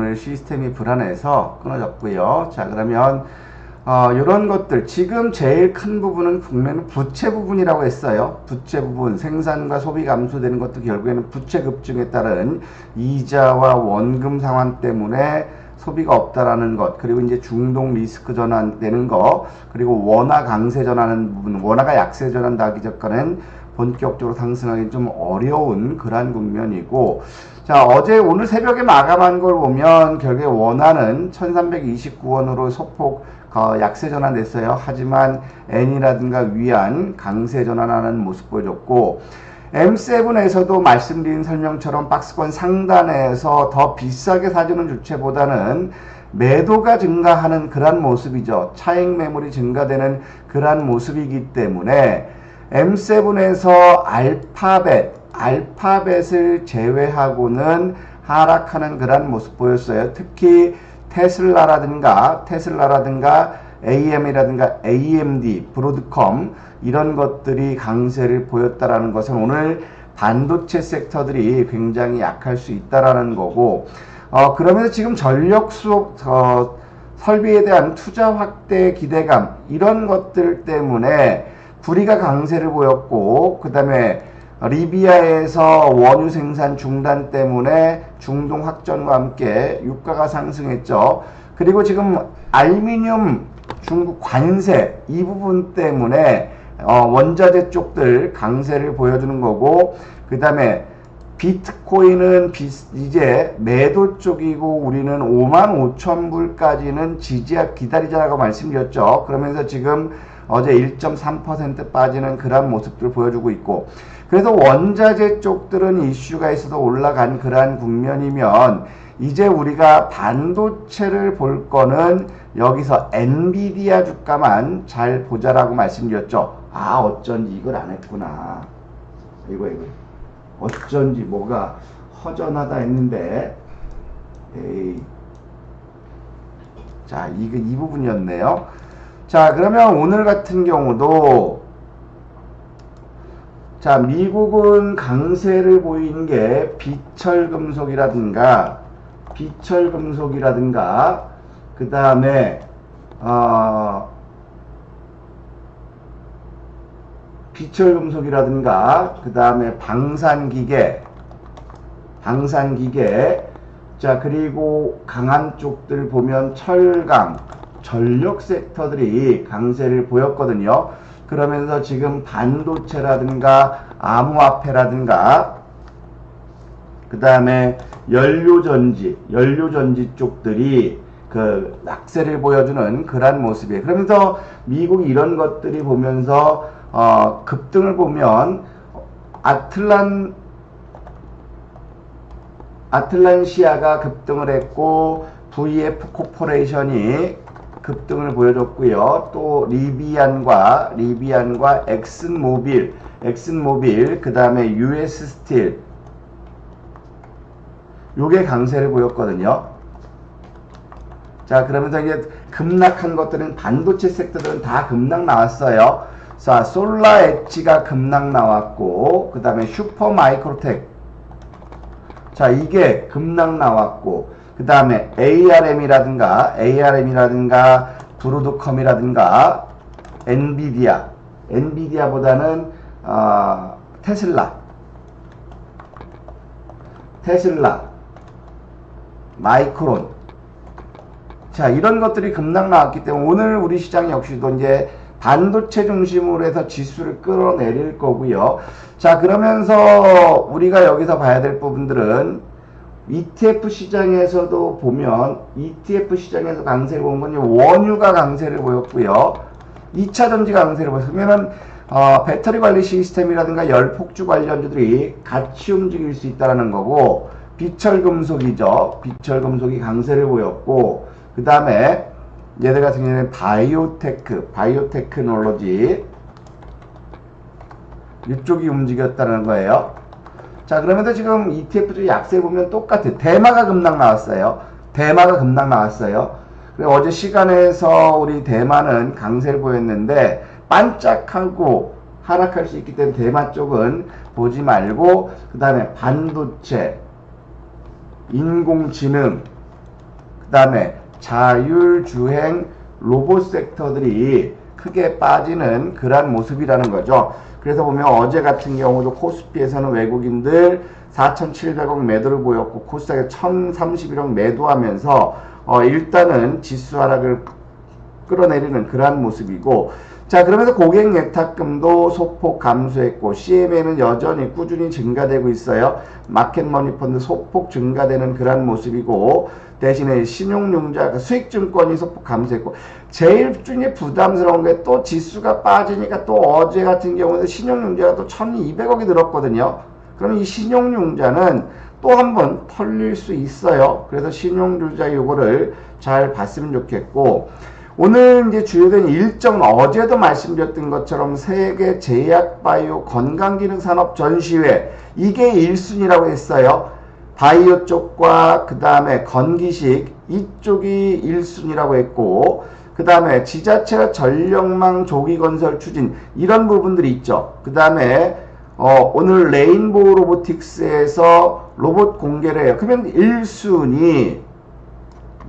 오늘 시스템이 불안해서 끊어졌고요. 자 그러면 어, 이런 것들. 지금 제일 큰 부분은 국내는 부채 부분이라고 했어요. 부채 부분. 생산과 소비 감소되는 것도 결국에는 부채 급증에 따른 이자와 원금 상환 때문에 소비가 없다라는 것. 그리고 이제 중동 리스크 전환되는 거. 그리고 원화 강세 전환하는 부분. 원화가 약세 전환하기 전까는 본격적으로 상승하기 좀 어려운 그러한 국면이고 자 어제 오늘 새벽에 마감한 걸 보면 결국에 원화는 1329원으로 소폭 어, 약세 전환됐어요. 하지만 N이라든가 위안 강세 전환하는 모습 보여줬고 M7에서도 말씀드린 설명처럼 박스권 상단에서 더 비싸게 사주는 주체보다는 매도가 증가하는 그러한 모습이죠. 차익 매물이 증가되는 그러한 모습이기 때문에 M7에서 알파벳, 알파벳을 제외하고는 하락하는 그러한 모습 보였어요. 특히 테슬라라든가 테슬라라든가 AM이라든가 AMD, 브로드컴 이런 것들이 강세를 보였다라는 것은 오늘 반도체 섹터들이 굉장히 약할 수 있다라는 거고 어, 그러면서 지금 전력 수업 어, 설비에 대한 투자 확대 기대감 이런 것들 때문에 구리가 강세를 보였고 그 다음에 리비아에서 원유 생산 중단 때문에 중동 확전과 함께 유가가 상승했죠. 그리고 지금 알미늄 중국 관세 이 부분 때문에 어, 원자재 쪽들 강세를 보여주는 거고 그 다음에 비트코인은 비, 이제 매도 쪽이고 우리는 5만 5천 불까지는 지지하 기다리자라고 말씀드렸죠. 그러면서 지금 어제 1.3% 빠지는 그러한 모습들을 보여주고 있고 그래서 원자재 쪽들은 이슈가 있어도 올라간 그러한 국면이면 이제 우리가 반도체를 볼 거는 여기서 엔비디아 주가만 잘 보자라고 말씀드렸죠. 아 어쩐지 이걸 안 했구나. 이거 이거 어쩐지 뭐가 허전하다 했는데 에이 자 이거 이 부분이었네요. 자 그러면 오늘 같은 경우도 자 미국은 강세를 보이는 게 비철금속이라든가 비철금속이라든가 그 다음에 어, 비철금속이라든가 그 다음에 방산기계 방산기계. 자 그리고 강한 쪽들 보면 철강 전력 섹터들이 강세를 보였거든요. 그러면서 지금 반도체라든가 암호화폐라든가 그 다음에 연료전지 연료전지 쪽들이 그 낙세를 보여주는 그러한 모습이에요. 그러면서 미국이 이런 것들이 보면서 어, 급등을 보면 아틀란 아틀란시아가 급등을 했고 VF 코퍼레이션이 급등을 보여줬고요. 또 리비안과 리비안과 엑슨모빌, 엑슨모빌, 그 다음에 US 스틸 요게 강세를 보였거든요. 자, 그러면서 이제 급락한 것들은 반도체 섹터들은 다 급락 나왔어요. 자, 솔라 엣지가 급락 나왔고, 그 다음에 슈퍼 마이크로텍. 자, 이게 급락 나왔고, 그 다음에 ARM이라든가, ARM이라든가, 브로드컴이라든가, 엔비디아. 엔비디아보다는, 어, 테슬라. 테슬라. 마이크론. 자, 이런 것들이 급락 나왔기 때문에 오늘 우리 시장 역시도 이제 반도체 중심으로 해서 지수를 끌어내릴 거고요. 자 그러면서 우리가 여기서 봐야 될 부분들은 ETF 시장에서도 보면 ETF 시장에서 강세를 본 건 원유가 강세를 보였고요. 2차 전지가 강세를 보였으면 어, 배터리 관리 시스템이라든가 열폭주 관련주들이 같이 움직일 수 있다는 거고 비철금속이죠. 비철금속이 강세를 보였고 그 다음에 얘들 같은 경우는 바이오테크, 바이오테크놀로지 이쪽이 움직였다는 거예요. 자 그러면서 지금 ETF 약세 보면 똑같아요. 대마가 급락 나왔어요. 대마가 급락 나왔어요. 그리고 어제 시간에서 우리 대마는 강세를 보였는데 반짝하고 하락할 수 있기 때문에 대마 쪽은 보지 말고 그 다음에 반도체, 인공지능 그 다음에 자율주행 로봇 섹터들이 크게 빠지는 그러한 모습이라는 거죠. 그래서 보면 어제 같은 경우도 코스피에서는 외국인들 4,700억 매도를 보였고 코스닥에 1,031억 매도하면서 어 일단은 지수 하락을 끌어내리는 그러한 모습이고 자 그러면서 고객 예탁금도 소폭 감소했고 CMA는 여전히 꾸준히 증가되고 있어요. 마켓머니 펀드 소폭 증가되는 그러한 모습이고 대신에 신용융자 수익증권이 소폭 감소했고 제일 좀 부담스러운 게 또 지수가 빠지니까 또 어제 같은 경우는 신용융자가 또 1200억이 늘었거든요. 그럼 이 신용융자는 또 한 번 털릴 수 있어요. 그래서 신용융자 요거를 잘 봤으면 좋겠고 오늘 이제 주요된 일정 어제도 말씀드렸던 것처럼 세계 제약 바이오 건강기능 산업 전시회 이게 1순위라고 했어요. 바이오 쪽과 그 다음에 건기식 이쪽이 1순위라고 했고 그 다음에 지자체가 전력망 조기 건설 추진 이런 부분들이 있죠. 그 다음에 어, 오늘 레인보우 로보틱스에서 로봇 공개를 해요. 그러면 1순위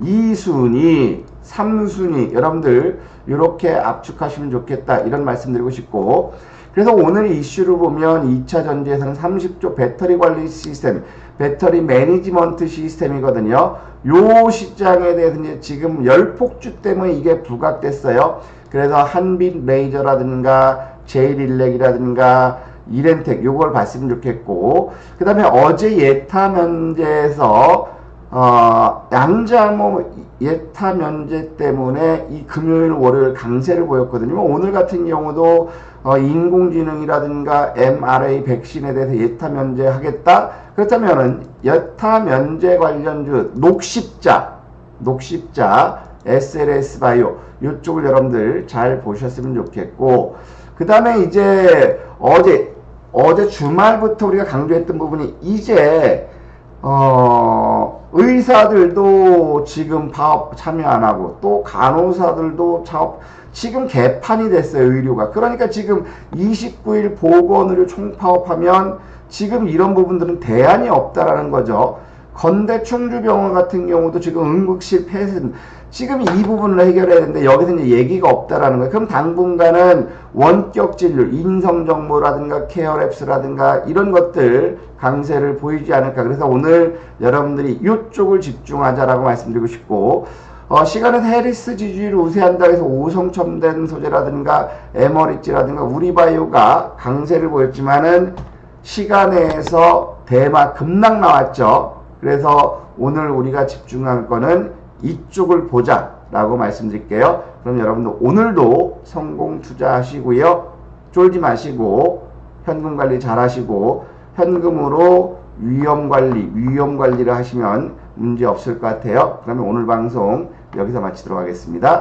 2순위, 3순위 여러분들 이렇게 압축하시면 좋겠다 이런 말씀드리고 싶고 그래서 오늘 이슈를 보면 2차 전지에서는 30조 배터리 관리 시스템, 배터리 매니지먼트 시스템이거든요. 요 시장에 대해서 이제 지금 열폭주 때문에 이게 부각됐어요. 그래서 한빛 레이저라든가 제일일렉이라든가 이렌텍 요걸 봤으면 좋겠고 그 다음에 어제 예타 면제에서 어, 양자모 예타 면제 때문에 이 금요일 월요일 강세를 보였거든요. 오늘 같은 경우도 어, 인공지능이라든가 mRNA 백신에 대해서 예타 면제하겠다. 그렇다면은 예타 면제 관련주 녹십자, 녹십자, SLS 바이오 이쪽을 여러분들 잘 보셨으면 좋겠고 그 다음에 이제 어제 어제 주말부터 우리가 강조했던 부분이 이제 어, 의사들도 지금 파업 참여 안 하고 또 간호사들도 사업 지금 개판이 됐어요 의료가. 그러니까 지금 29일 보건의료 총파업하면 지금 이런 부분들은 대안이 없다라는 거죠. 건대 충주병원 같은 경우도 지금 응급실 폐쇄 지금 이 부분을 해결해야 되는데 여기서 이제 얘기가 없다라는 거예요. 그럼 당분간은 원격 진료, 인성 정보라든가 케어 랩스라든가 이런 것들 강세를 보이지 않을까. 그래서 오늘 여러분들이 이쪽을 집중하자라고 말씀드리고 싶고 어, 시간은 해리스 지지율을 우세한다 해서 오성첨된 소재라든가 에머리지라든가 우리바이오가 강세를 보였지만은 시간에서 대마 급락 나왔죠. 그래서 오늘 우리가 집중할 거는 이쪽을 보자 라고 말씀드릴게요. 그럼 여러분들 오늘도 성공 투자하시고요. 쫄지 마시고 현금 관리 잘 하시고 현금으로 위험 관리, 위험 관리를 하시면 문제 없을 것 같아요. 그러면 오늘 방송 여기서 마치도록 하겠습니다.